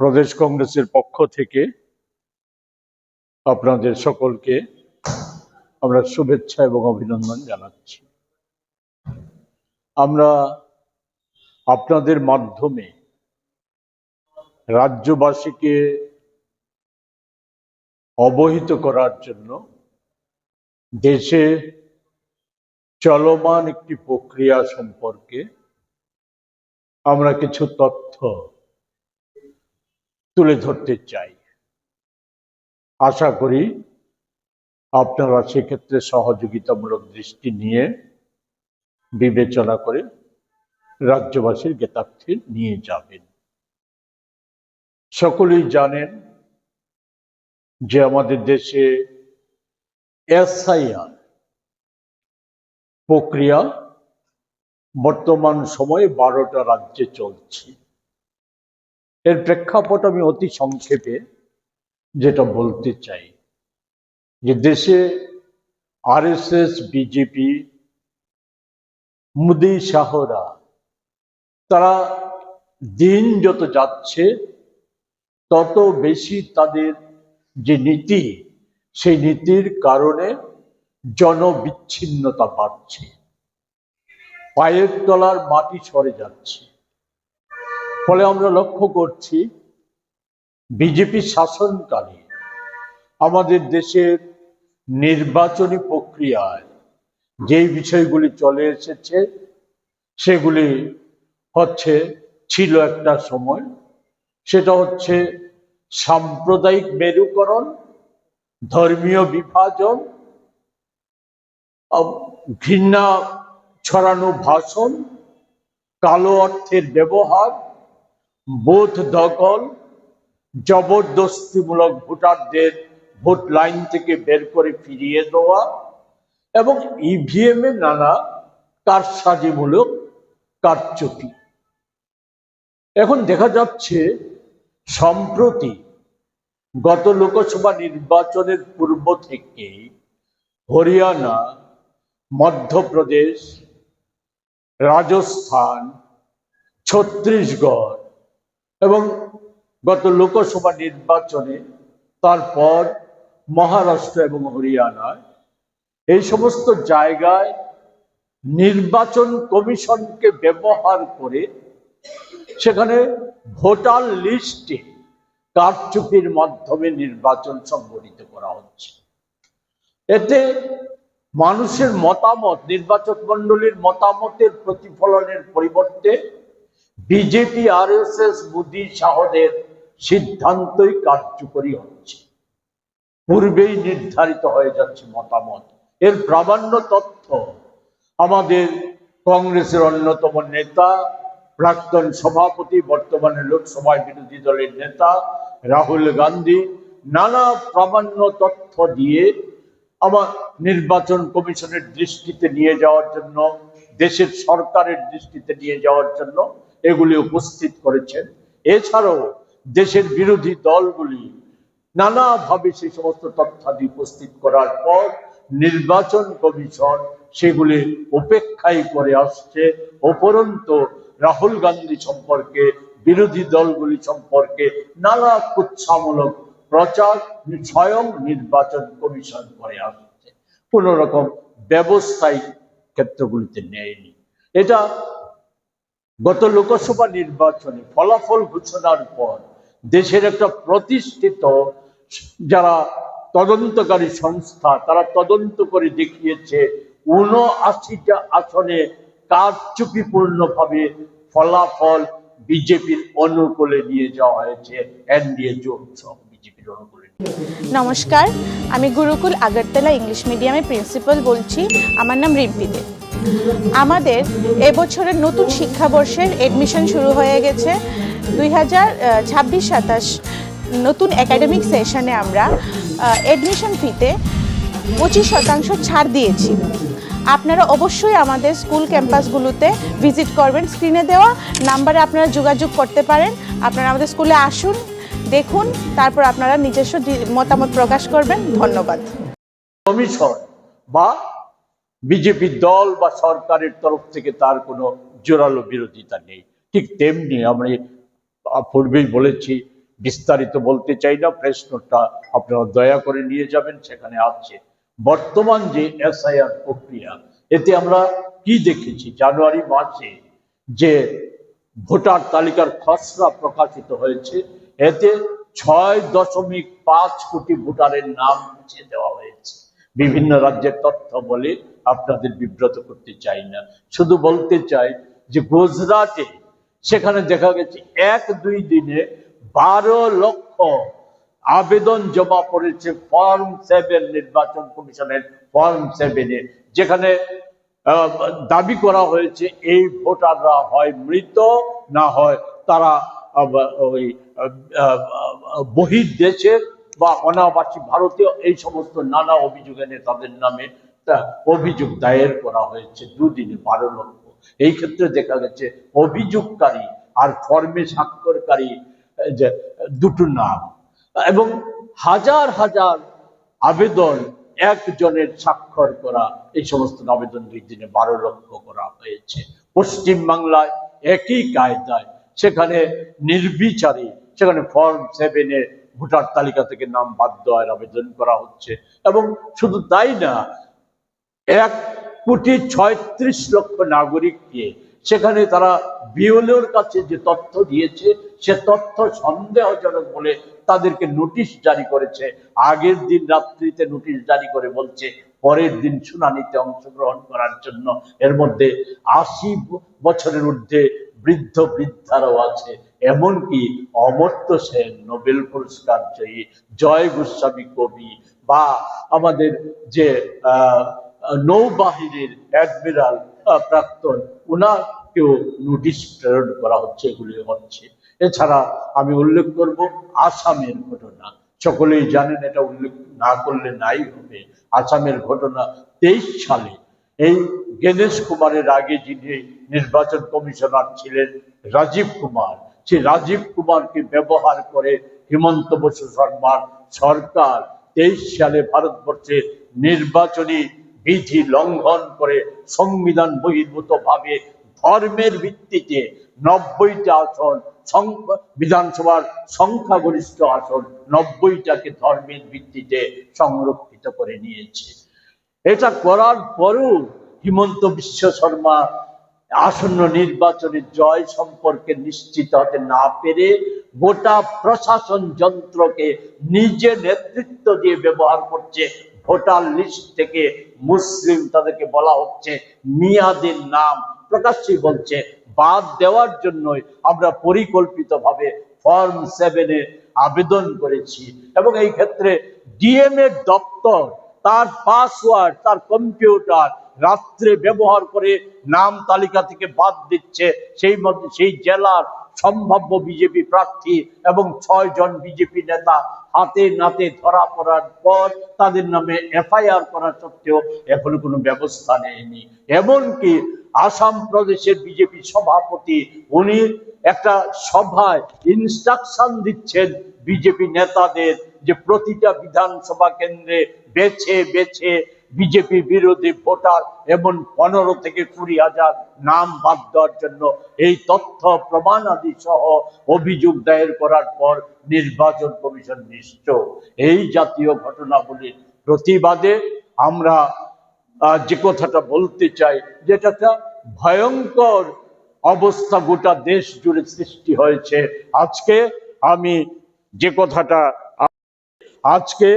প্রদেশ কংগ্রেসের পক্ষ থেকে আপনাদের সকলকে আমরা শুভেচ্ছা এবং অভিনন্দন জানাচ্ছি। আমরা আপনাদের মাধ্যমে রাজ্যবাসীকে অবহিত করার জন্য দেশে চলমান একটি প্রক্রিয়া সম্পর্কে আমরা কিছু তথ্য তুলে ধরতে চাই। আশা করি আপনারা সেক্ষেত্রে সহযোগিতামূলক দৃষ্টি নিয়ে বিবেচনা করে রাজ্যবাসীর জ্ঞাতার্থে নিয়ে যাবেন। সকলেই জানেন যে আমাদের দেশে এসআইআর প্রক্রিয়া বর্তমান সময়ে বারোটা রাজ্যে চলছে। এর প্রেক্ষাপট আমি অতি সংক্ষেপে যেটা বলতে চাই যে দেশে আরএসএস, বিজেপি, মুদি শাহরা, তারা দিন যত যাচ্ছে, তত বেশি তাদের যে নীতি, সেই নীতির কারণে জনবিচ্ছিন্নতা বাড়ছে। পায়ের তলার মাটি সরে যাচ্ছে। ফলে আমরা লক্ষ্য করছি, বিজেপি শাসনকালে আমাদের দেশের নির্বাচনী প্রক্রিয়ায় যেই বিষয়গুলি চলে এসেছে, সেগুলি হচ্ছে, ছিল একটা সময়, সেটা হচ্ছে সাম্প্রদায়িক মেরুকরণ, ধর্মীয় বিভাজন ঘৃণা ছড়ানো ভাষণ, কালো অর্থের ব্যবহার বোধ দখল, জবরদস্তিমূলক ভোটারদের ভোট লাইন থেকে বের করে ফিরিয়ে দেওয়া এবং ইভিএম এ নানা কারসাজিমূলক কারচুপি। এখন দেখা যাচ্ছে, সম্প্রতি গত লোকসভা নির্বাচনের পূর্ব থেকে হরিয়ানা, মধ্যপ্রদেশ, রাজস্থান, ছত্তিশগড় এবং গত লোকসভা নির্বাচনে, তারপর মহারাষ্ট্র এবং হরিয়ানায়, এই সমস্ত জায়গায় নির্বাচন কমিশনকে ব্যবহার করে সেখানে ভোটার লিস্টে কারচুপির মাধ্যমে নির্বাচন সংগঠিত করা হচ্ছে। এতে মানুষের মতামত, নির্বাচক মণ্ডলীর মতামতের প্রতিফলনের পরিবর্তে BJP R S S Modi শাহদের সিদ্ধান্তই কার্যকরী হচ্ছে। পূর্বেই নির্ধারিত হয়ে যাচ্ছে মতামত। এর প্রামাণ্য তথ্য আমাদের কংগ্রেসের অন্যতম নেতা, প্রাক্তন সভাপতি, বর্তমানে লোকসভায় বিরোধী দলের নেতা রাহুল গান্ধী নানা প্রামাণ্য তথ্য দিয়ে আমার নির্বাচন কমিশনের দৃষ্টিতে নিয়ে যাওয়ার জন্য, দেশের সরকারের দৃষ্টিতে নিয়ে যাওয়ার জন্য এগুলি উপস্থিত করেছেন। এছাড়াও দেশের বিরোধী দলগুলি নানাভাবে সেই সমস্ত তথ্যাদি উপস্থিত করার পর নির্বাচন কমিশন সেগুলি উপেক্ষাই করে আসছে। উপরন্ত রাহুল গান্ধী সম্পর্কে, বিরোধী দলগুলি সম্পর্কে নানা কুৎসামূলক প্রচার স্বয়ং নির্বাচন কমিশন করে আসছে। কোন রকম ব্যবস্থায়িক ক্ষেত্রগুলিতে নেয়নি। এটা গত লোকসভা নির্বাচনে ফলাফল ঘোষণার পর দেশের একটা প্রতিষ্ঠিত যারা তদন্তকারী সংস্থা, তারা তদন্ত করে দেখিয়েছে উনআশিটা আসনে কারচুপিপূর্ণভাবে ফলাফল বিজেপির অনুকূলে নিয়ে যাওয়া হয়েছে, এনডিএ জোট সহ বিজেপির অনুকূলে নমস্কার, আমি গুরুকুল আগরতলা ইংলিশ মিডিয়ামের প্রিন্সিপাল বলছি, আমার নাম রিম্পি দে। আমাদের এবছরের নতুন শিক্ষাবর্ষের এডমিশন শুরু হয়ে গেছে। দুই হাজার ছাব্বিশ সাতাশ নতুন একাডেমিক সেশনে আমরা এডমিশন ফিতে পঁচিশ শতাংশ ছাড় দিয়েছি। আপনারা অবশ্যই আমাদের স্কুল ক্যাম্পাসগুলোতে ভিজিট করবেন। স্ক্রিনে দেওয়া নাম্বারে আপনারা যোগাযোগ করতে পারেন। আপনারা আমাদের স্কুলে আসুন, দেখুন, তারপর আপনারা নিজস্ব মতামত প্রকাশ করবেন। ধন্যবাদ। বা বিজেপি দল বা সরকারের তরফ থেকে তার কোনো জোরালো বিরোধিতা নেই। ঠিক তেমনি আমরা পূর্বেই বলেছি, বিস্তারিত বলতে চাই না, প্রশ্নটা আপনারা দয়া করে নিয়ে যাবেন, সেখানে আছে। বর্তমান যে এসআইআর প্রক্রিয়া, এতে আমরা কি দেখেছি? জানুয়ারি মাসে যে ভোটার তালিকার খসড়া প্রকাশিত হয়েছে, এতে ছয় দশমিক পাঁচ কোটি ভোটারের নাম মুছে দেওয়া হয়েছে। বিভিন্ন রাজ্যের তথ্য বলে আপনাদের বিব্রত করতে চাই না। শুধু বলতে চাই যে গুজরাটে সেখানে দেখা গেছে এক দুই দিনে বারো লক্ষ আবেদন জমা পড়েছে ফর্ম সেভেন, নির্বাচন কমিশনের ফর্ম সেভেনে, যেখানে দাবি করা হয়েছে এই ভোটাররা হয় মৃত না হয় তারা ওই বহির দেশের বা অনাবাসী ভারতীয়, এই সমস্ত নানা অভিযোগ এনে তাদের নামে তা অভিযোগ দায়ের করা হয়েছে দুদিনে বারো লক্ষ। এই ক্ষেত্রে দেখা গেছে অভিযোগকারী আর ফর্মে স্বাক্ষরকারী যে, দুটো নাম। এবং হাজার হাজার আবেদন একজনের স্বাক্ষর করা, এই সমস্ত আবেদন দুই দিনে বারো লক্ষ করা হয়েছে। পশ্চিম বাংলায় একই কায়দায় সেখানে নির্বিচারে সেখানে ফর্ম সেভেনে ভোটার তালিকা থেকে নাম বাদ দেওয়ার আবেদন করা হচ্ছে। এবং শুধু তাই না এক কোটি ছয়ত্রিশ লক্ষ নাগরিককে সেখানে তারা বিওলের কাছে যে তথ্য দিয়েছে, সে তথ্য সন্দেহজনক বলে তাদেরকে নোটিশ জারি করেছে। আগের দিন রাত্রিতে নোটিশ জারি করে বলছে, পরের দিন শুনানিতে অংশগ্রহণ করার জন্য। এর মধ্যে আশি বছরের ঊর্ধ্বে বৃদ্ধ বৃদ্ধারাও আছে। এমনকি অমর্ত্য সেন, নোবেল পুরস্কার জয়ী জয় গোস্বামী কবি বা আমাদের যে, আহ নৌবাহিনীর অ্যাডমিরাল প্রাক্তন ওনাকেও নোটিশ প্রেরণ করা হচ্ছে, এগুলি হচ্ছে। এছাড়া আমি উল্লেখ করব আসামের ঘটনা। সকলেই জানেন এটা উল্লেখ না করলে নাই হবে। আসামের ঘটনা তেইশ সালে। এই গণেশ কুমারের আগে যিনি নির্বাচন কমিশনার ছিলেন, রাজীব কুমার। সেই রাজীব কুমারকে ব্যবহার করে হিমন্ত বসু শর্মার সরকার তেইশ সালে ভারতবর্ষের নির্বাচনী বিধি লঙ্ঘন করে সংবিধান বহির্ভূত ভাবে ধর্মের ভিত্তিতে নব্বইটা আসন বিধানসভার সংখ্যাগরিষ্ঠ আসন নব্বইটাকে ধর্মের ভিত্তিতে সংরক্ষিত করে নিয়েছে। এটা করার পরও হিমন্ত বিশ্ব শর্মা আসন্ন নির্বাচনে জয় সম্পর্কে নিশ্চিত হতে না পেরে গোটা প্রশাসন যন্ত্রকে নিজে নেতৃত্ব দিয়ে ব্যবহার করছে ভোটার লিস্ট থেকে মুসলিম তাদেরকে বলা হচ্ছে মিয়াদের নাম প্রকাশ্যে বলছে। বাদ দেওয়ার জন্যই আমরা পরিকল্পিতভাবে ফর্ম সেভেনে আবেদন করেছি। এবং এই ক্ষেত্রে ডিএম এর দপ্তর, তার পাসওয়ার্ড, তার কম্পিউটার রাত্রে ব্যবহার করে নাম তালিকা থেকে বাদ দিচ্ছে সেই মধ্যে সেই জেলার সম্ভাব্য বিজেপি প্রার্থী এবং ছয় জন বিজেপি নেতা হাতে নাতে ধরা পড়ার পর তাদের নামে এফআইআর করা সত্ত্বেও এখনও কোনো ব্যবস্থা নেয়নি। এমনকি আসাম প্রদেশের বিজেপি সভাপতি উনি একটা সভায় ইনস্ট্রাকশন দিচ্ছেন বিজেপি নেতাদের যে প্রতিটা বিধানসভা কেন্দ্রে বেছে বেছে বিজেপি বিরোধী ভোটার এবং পনেরো থেকে কুড়ি হাজার নাম বাদ দেওয়ার জন্য এই তথ্য প্রমাণ আদি সহ অভিযোগ দায়ের করার পর নির্বাচন কমিশন নিশ্চয় এই জাতীয় ঘটনাবলীর প্রতিবাদে আমরা যে কথাটা বলতে চাই যেটা একটা ভয়ঙ্কর অবস্থা গোটা দেশ জুড়ে সৃষ্টি হয়েছে। আজকে আমি যে কথাটা, আজকে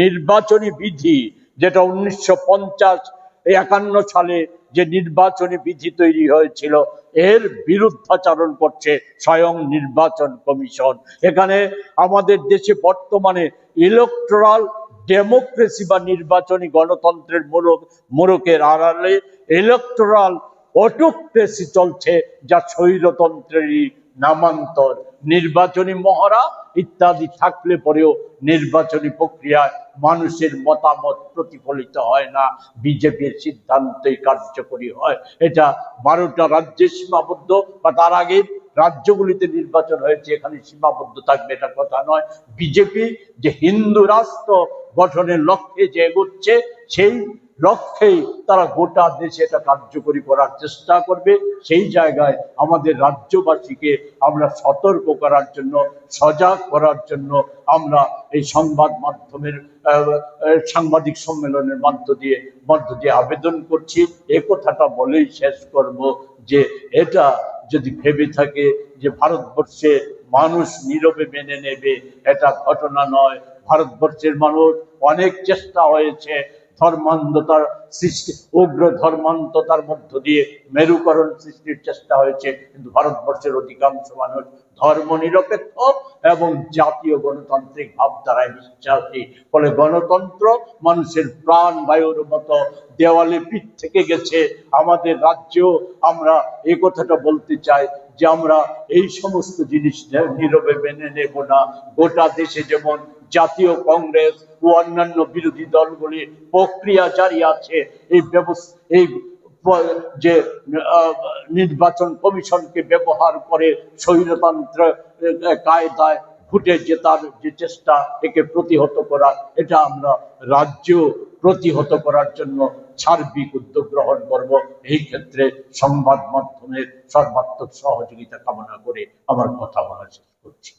নির্বাচনী বিধি যেটা উনিশশো পঞ্চাশ একান্ন সালে যে নির্বাচনী বিধি তৈরি হয়েছিল, এর বিরুদ্ধাচারণ করছে স্বয়ং নির্বাচন কমিশন। এখানে আমাদের দেশে বর্তমানে ইলেকট্রাল ডেমোক্রেসি বা নির্বাচনী গণতন্ত্রের মোড়ক মোড়কের আড়ালে ইলেকট্রাল অটোক্রেসি চলছে, যা স্বৈরতন্ত্রেরই নামান্তর, নির্বাচনী মহড়া ইত্যাদি থাকলে পরেও নির্বাচনী প্রক্রিয়ায় মানুষের মতামত প্রতিফলিত হয় না, বিজেপির সিদ্ধান্তই কার্যকরী হয়। এটা বারোটা রাজ্যে সীমাবদ্ধ বা তার আগে রাজ্যগুলিতে নির্বাচন হয়েছে, এখানে সীমাবদ্ধ থাকবে এটা কথা নয়। বিজেপি যে হিন্দু রাষ্ট্র গঠনের লক্ষ্যে যে এগোচ্ছে, সেই লক্ষ্যেই তারা গোটা দেশে এটা কার্যকরী করার চেষ্টা করবে। সেই জায়গায় আমাদের রাজ্যবাসীকে আমরা সতর্ক করার জন্য, সজাগ করার জন্য আমরা এই সংবাদ মাধ্যমের সাংবাদিক সম্মেলনের মধ্য দিয়ে মধ্য দিয়ে আবেদন করছি। এ কথাটা বলেই শেষ করব যে এটা যদি ভেবে থাকে যে ভারতবর্ষে মানুষ নীরবে মেনে নেবে, এটা ঘটনা নয়। ভারতবর্ষের মানুষ অনেক চেষ্টা হয়েছে ধর্মান্ধতার সৃষ্টি, উগ্র ধর্মান্ততার মধ্য দিয়ে মেরুকরণ সৃষ্টির চেষ্টা হয়েছে। কিন্তু ভারতবর্ষের অধিকাংশ মানুষ ধর্ম নিরপেক্ষ এবং জাতীয় গণতান্ত্রিক ভাবধারায় বিশ্বাসী। ফলে গণতন্ত্র মানুষের প্রাণ বায়ুর মতো দেওয়ালে পিঠ থেকে গেছে। আমাদের রাজ্যেও আমরা এই কথাটা বলতে চাই যে আমরা এই সমস্ত জিনিস নীরবে মেনে নেব না। গোটা দেশে যেমন জাতীয় কংগ্রেস ও অন্যান্য বিরোধী দলগুলির প্রক্রিয়া জারি আছে। এই ব্যবস্থা এই যে নির্বাচন কমিশনকে ব্যবহার করে স্বৈরতন্ত্র কায়দায় ভোটে জেতার যে চেষ্টা একে প্রতিহত করা, এটা আমরা রাজ্য প্রতিহত করার জন্য সার্বিক উদ্যোগ গ্রহণ করব। এই ক্ষেত্রে সংবাদ মাধ্যমের সর্বাত্মক সহযোগিতা কামনা করে আমার কথা বলা শেষ করছি।